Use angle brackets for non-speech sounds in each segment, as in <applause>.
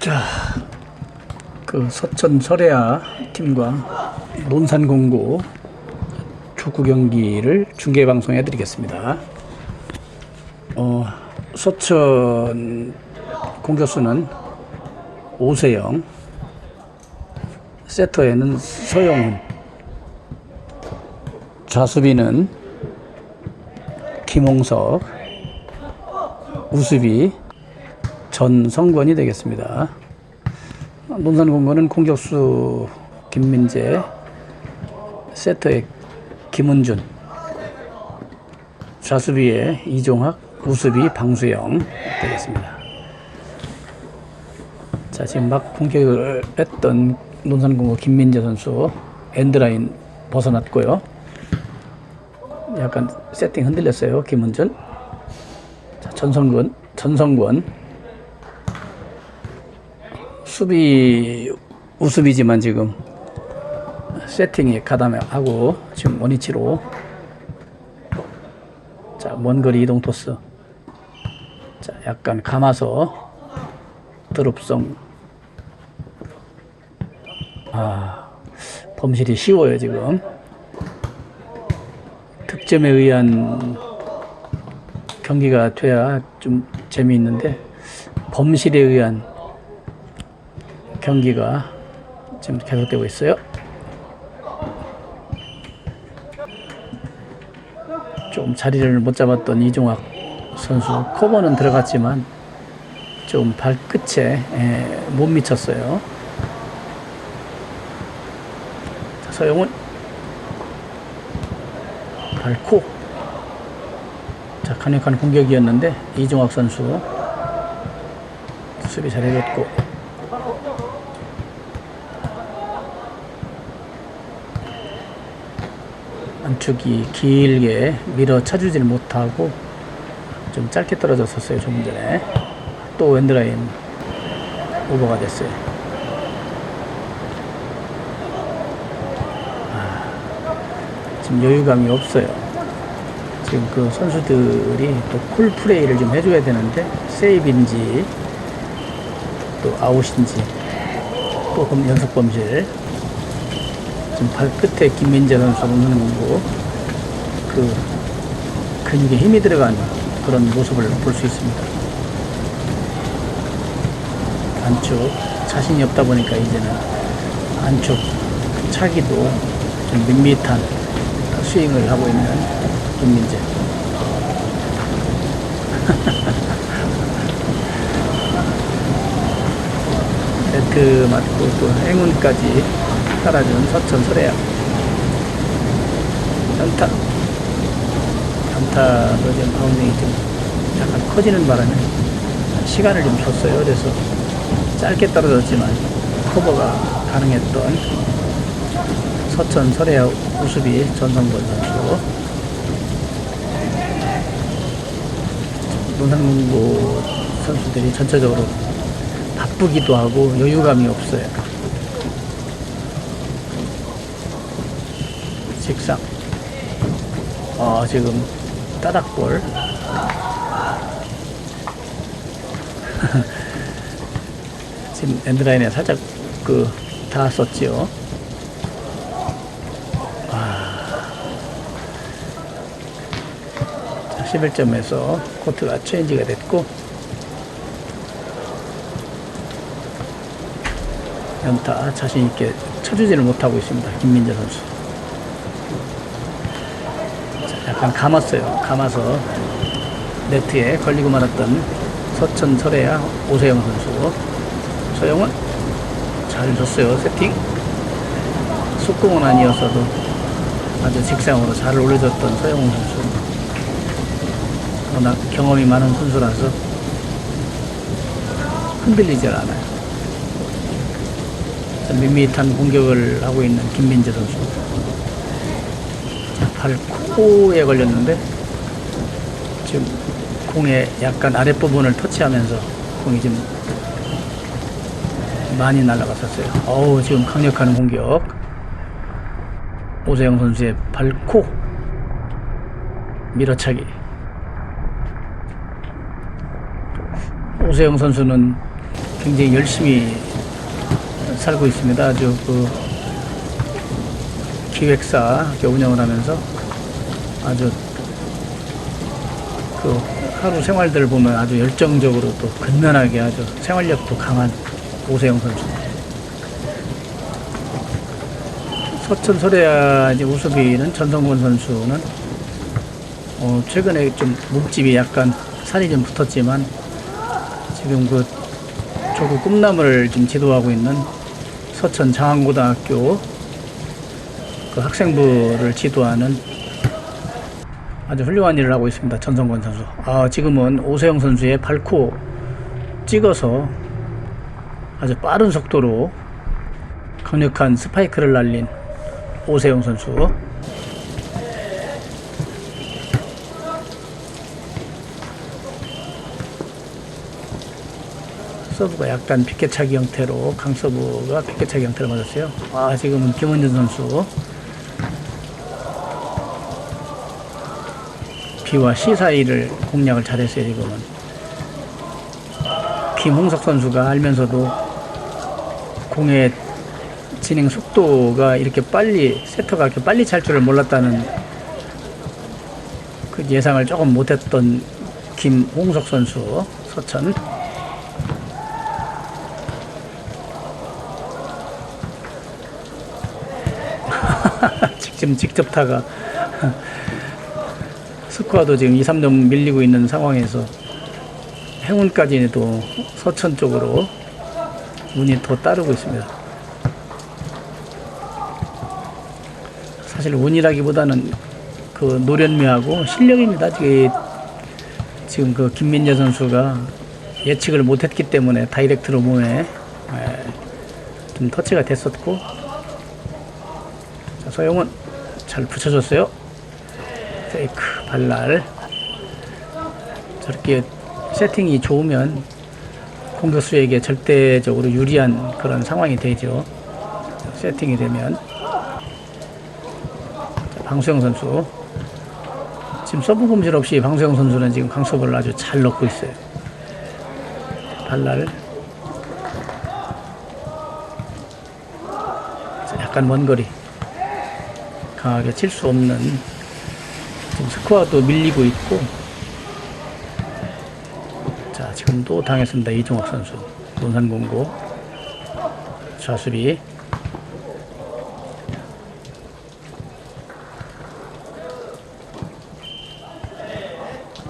자, 그 서천 설해야 팀과 논산공고 축구 경기를 중계 방송해 드리겠습니다. 어, 서천 공격수는 오세영, 세터에는 서영훈, 좌수비는 김홍석, 우수비 전성권이 되겠습니다. 논산공고는 공격수 김민재, 세터의 김은준, 좌수비의 이종학, 우수비 방수영 되겠습니다. 자, 지금 막 공격을 했던 논산공고 김민재 선수 엔드라인 벗어났고요. 약간 세팅 흔들렸어요. 김은준. 자, 전성근, 전성권. 수비 우수비지만 지금 세팅이 가담하고 지금 원위치로 자, 먼 거리 이동 토스. 자, 약간 감아서 드롭성. 아, 범실이 쉬워요, 지금. 득점에 의한 경기가 돼야 좀 재미있는데 범실에 의한 경기가 지금 계속되고 있어요. 좀 자리를 못 잡았던 이종학 선수 커버는 들어갔지만 좀 발끝에 예, 못 미쳤어요. 자, 서영훈 밟고 자 강력한 공격이었는데 이종학 선수 수비 잘해줬고 안축이 길게 밀어 차주질 못하고 좀 짧게 떨어졌었어요 조금 전에. 또 웬드라인 오버가 됐어요. 지금 여유감이 없어요. 지금 그 선수들이 또쿨 플레이를 좀 해줘야 되는데 세이브인지 또 아웃인지 또 검- 연속 범실 지금 발끝에 김민재 선수 오는 거고 그 근육에 힘이 들어간 그런 모습을 볼 수 있습니다. 안쪽 자신이 없다 보니까 이제는 안쪽 차기도 좀 밋밋한 스윙을 하고 있는 김민재. 네트 맞고 또 행운까지 따라준 서천 설해야. 연타. 연타도 지금 바운딩이 좀 약간 커지는 바람에 시간을 좀 줬어요. 그래서 짧게 떨어졌지만 커버가 가능했던 서천 설해야 우수비 전성권 선수 논산공고 선수들이 전체적으로 바쁘기도 하고 여유감이 없어요. 직상. 어, 지금 따닥볼. <laughs> 지금 엔드라인에 살짝 그 닿았었지요. 자, 11점에서 코트가 체인지가 됐고 연타 자신 있게 쳐주지를 못하고 있습니다. 김민재 선수. 자, 약간 감았어요. 감아서 네트에 걸리고 말았던 서천 설해야 오세영 선수. 서영은 잘 줬어요. 세팅. 속공은 아니었어도 아주 직상으로 잘 올려줬던 서영훈 선수. 워낙 경험이 많은 선수라서 흔들리질 않아요. 자, 밋밋한 공격을 하고 있는 김민재 선수. 자, 발 코에 걸렸는데 지금 공의 약간 아랫부분을 터치하면서 공이 좀 많이 날아갔었어요. 어우, 지금 강력한 공격. 오세영 선수의 발코 밀어차기. 오세영 선수는 굉장히 열심히 살고 있습니다. 아주 그 기획사 이렇게 운영을 하면서 아주 그 하루 생활들을 보면 아주 열정적으로 또 근면하게 아주 생활력도 강한 오세영 선수. 서천 소래야 이제 우수비는 전성권 선수는 어 최근에 좀 몸집이 약간 살이 좀 붙었지만 지금 그 조국 꿈나무를 지금 지도하고 있는 서천 장안고등학교 그 학생부를 지도하는 아주 훌륭한 일을 하고 있습니다. 전성권 선수. 아, 지금은 오세영 선수의 밟고 찍어서 아주 빠른 속도로 강력한 스파이크를 날린 오세영 선수. 서브가 약간 피켓차기 형태로 강서브가 피켓차기 형태로 맞았어요. 아 지금은 김원준 선수 B와 C 사이를 공략을 잘했어요 지금은. 김홍석 선수가 알면서도 공의 진행 속도가 이렇게 빨리 세터가 이렇게 빨리 찰 줄을 몰랐다는 그 예상을 조금 못했던 김홍석 선수 서천. <laughs> 지금 직접 타가 스코어도 지금 2, 3점 밀리고 있는 상황에서 행운까지도 서천 쪽으로 운이 더 따르고 있습니다. 사실 운이라기보다는 그 노련미하고 실력입니다. 지금, 그 김민재 선수가 예측을 못했기 때문에 다이렉트로 몸에 에, 좀 터치가 됐었고 자, 서영은 잘 붙여줬어요. 페이크 발랄. 저렇게 세팅이 좋으면 공격수에게 절대적으로 유리한 그런 상황이 되죠. 세팅이 되면. 자, 방수영 선수. 지금 서브 금질 없이 방수영 선수는 지금 강서브를 아주 잘 넣고 있어요. 발랄. 자, 약간 먼 거리. 강하게 칠 수 없는 지금 스코어도 밀리고 있고. 자 지금 또 당했습니다. 이종학 선수. 논산공고. 좌수비.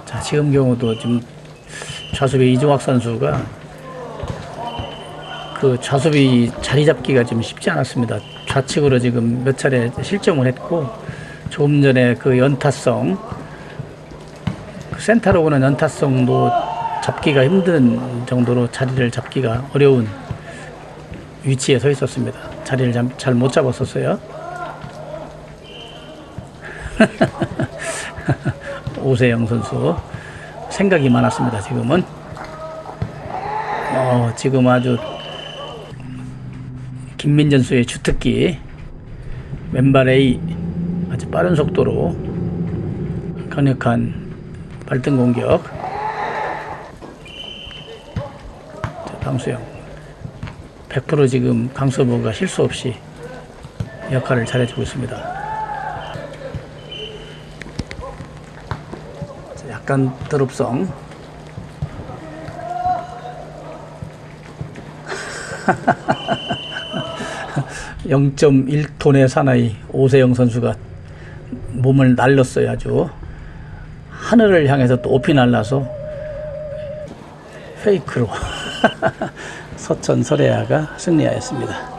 자 지금 경우도 지금 좌수비 이종학 선수가 그 좌수비 자리 잡기가 좀 쉽지 않았습니다. 좌측으로 지금 몇 차례 실점을 했고 조금 전에 그 연타성 그 센터로 오는 연타성도 잡기가 힘든 정도로 자리를 잡기가 어려운 위치에 서 있었습니다. 자리를 잘 못 잡았었어요. <laughs> 오세영 선수 생각이 많았습니다. 지금은 어, 지금 아주 김민전 수의 주특기 왼발 A 아주 빠른 속도로 강력한 발등 공격. 자, 방수영. 100% 지금 강서보가 실수 없이 역할을 잘해주고 있습니다. 자, 약간 드롭성. <laughs> 0.1톤의 사나이 오세영 선수가 몸을 날렸어요 아주 하늘을 향해서 또 높이 날라서 페이크로 <laughs> 서천 설해야가 승리하였습니다.